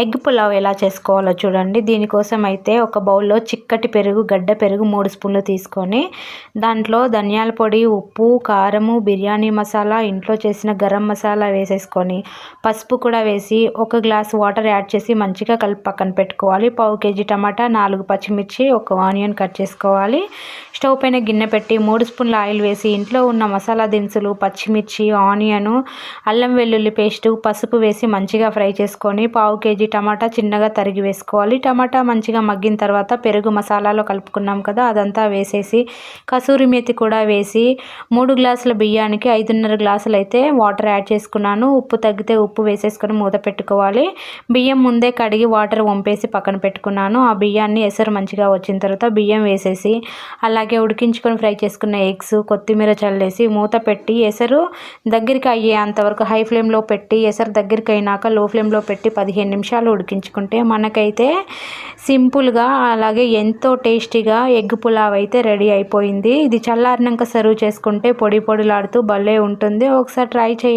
Egg pulao ఎలా చేసుకోవాలో చూడండి. దీనికోసం అయితే ఒక బౌల్లో చిక్కటి పెరుగు గడ్డ పెరుగు మూడు స్పూన్లు తీసుకొని దాంట్లో ధనియాల పొడి ఉప్పు కారము బిర్యానీ మసాలా ఇంట్లో చేసిన గరం మసాలా వేసేసుకొని పసుపు కూడా వేసి ఒక గ్లాస్ వాటర్ యాడ్ చేసి మంచిగా కలిపి పక్కన పెట్టుకోవాలి. పావు కేజీ టమాటా నాలుగు పచ్చిమిర్చి ఒక ఆనియన్ కట్ చేసుకోవాలి. స్టవ్ పైన గిన్నె పెట్టి మూడు స్పూన్ల ఆయిల్ వేసి ఇంట్లో ఉన్న మసాలా దినుసులు పచ్చిమిర్చి ఆనియను అల్లం వెల్లుల్లి పేస్టు పసుపు వేసి మంచిగా ఫ్రై చేసుకొని పావు కేజీ కేజీ టమాటా చిన్నగా తరిగి వేసుకోవాలి. టమాటా మంచిగా మగ్గిన తర్వాత పెరుగు మసాలాలో కలుపుకున్నాం కదా అదంతా వేసేసి కసూరి మేతి కూడా వేసి మూడు గ్లాసుల బియ్యానికి ఐదున్నర గ్లాసులు అయితే వాటర్ యాడ్ చేసుకున్నాను. ఉప్పు తగ్గితే ఉప్పు వేసేసుకొని మూత పెట్టుకోవాలి. బియ్యం ముందే కడిగి వాటర్ వంపేసి పక్కన పెట్టుకున్నాను. ఆ బియ్యాన్ని ఎసరు మంచిగా వచ్చిన తర్వాత బియ్యం వేసేసి అలాగే ఉడికించుకొని ఫ్రై చేసుకున్న ఎగ్స్ కొత్తిమీర చల్లేసి మూత పెట్టి ఎసరు దగ్గరికి అయ్యేంతవరకు హై ఫ్లేమ్లో పెట్టి ఎసరు దగ్గరికి అయినాక లో ఫ్లేమ్లో పెట్టి పదిహేను నిమిషాలు నిమిషాలు ఉడికించుకుంటే మనకైతే సింపుల్గా అలాగే ఎంతో టేస్టీగా ఎగ్ పులావ్ అయితే రెడీ అయిపోయింది. ఇది చల్లారినాక సర్వ్ చేసుకుంటే పొడి పొడిలాడుతూ భలే ఉంటుంది. ఒకసారి ట్రై చేయండి.